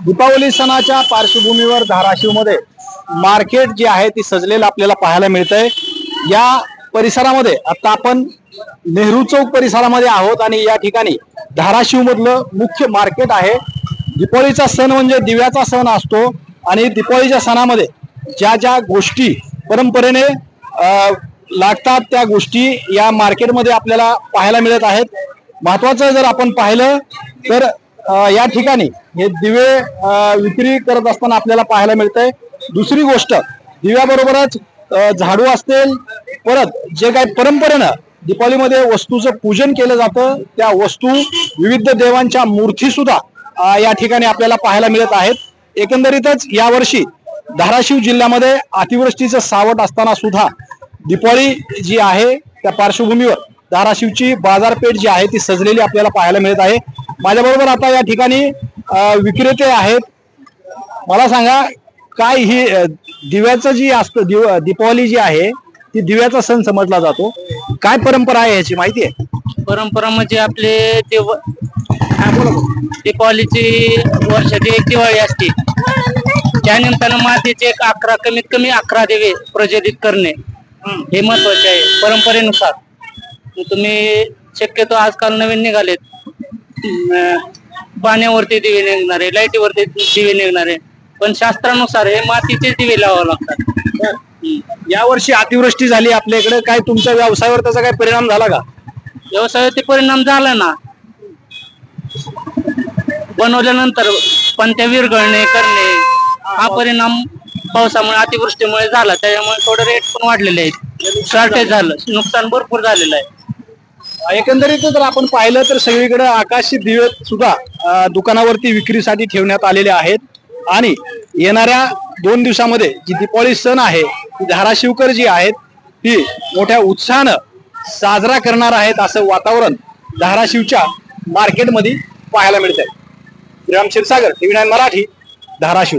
दीपावली सणाच्या पार्श्वभूमीवर धाराशिवमध्ये मार्केट जे आहे ती सजलेलं आपल्याला पाहायला मिळतंय. या परिसरामध्ये आता आपण नेहरू चौक परिसरामध्ये आहोत आणि या ठिकाणी धाराशिव मधलं मुख्य मार्केट आहे. दीपावलीचा सण म्हणजे दिव्याचा सण असतो आणि दीपावलीच्या सणामध्ये ज्या ज्या गोष्टी परंपरेने लागतात त्या गोष्टी या मार्केटमध्ये आपल्याला पाहायला मिळत आहेत. महत्वाचं जर आपण पाहिलं तर या ठिकाणी हे दिवे विक्री करत असताना आपल्याला पाहायला मिळतंय. दुसरी गोष्ट दिव्याबरोबरच झाडू असतील परत जे काही परंपरेनं दीपावलीमध्ये वस्तूचं पूजन केलं जातं त्या वस्तू विविध देवांच्या मूर्ती सुद्धा या ठिकाणी आपल्याला पाहायला मिळत आहेत. एकंदरीतच यावर्षी धाराशिव जिल्ह्यामध्ये अतिवृष्टीचं सावट असताना सुद्धा दीपावली जी आहे त्या पार्श्वभूमीवर धाराशिवची बाजारपेठ जी आहे ती सजलेली आपल्याला पाहायला मिळत आहे. माझ्याबरोबर आता या ठिकाणी विक्रेते आहेत. मला सांगा काय ही दिव्याचं जी असतं दिव दीपावली जी आहे ती दिव्याचा सण समजला जातो. काय परंपरा आहे याची माहिती आहे? परंपरा म्हणजे आपले ते दीपावलीची वर्षाची एक दिवाळी असते. त्या निमित्तानं मातेचे एक अकरा कमीत कमी अकरा दिवे प्रज्वलित करणे हे महत्त्वाचे आहे परंपरेनुसार. तुम्ही शक्यतो आजकाल नवीन निघालेत. पाण्यावरती दिवे निघणारे लाईटीवरती दिवे निघणारे. पण शास्त्रानुसार हे मातीचे दिवे लावावे लागतात. यावर्षी अतिवृष्टी झाली आपल्या इकडे काय तुमच्या व्यवसायावर त्याचा काय परिणाम झाला का? व्यवसायावरती परिणाम झाला ना. बनवल्यानंतर पण त्या विरघळणे करणे हा परिणाम पावसामुळे अतिवृष्टीमुळे झाला. त्याच्यामुळे थोडे रेट पण वाढलेले आहेत. शॉर्टेज झालं. नुकसान भरपूर झालेलं आहे. एकंदरीत जर आपण पाहिलं तर सगळीकडे आकाशी दिवे सुद्धा अ, दुकानावरती विक्रीसाठी ठेवण्यात आलेले आहेत. आणि येणाऱ्या दोन दिवसामध्ये जी दीपावली सण आहे ती धाराशिवकर जी आहेत ती मोठ्या उत्साहानं साजरा करणार आहेत असं वातावरण धाराशिवच्या मार्केटमध्ये पाहायला मिळतंय. Shriram Kshirsagar TV nine Marathi Dharashiv.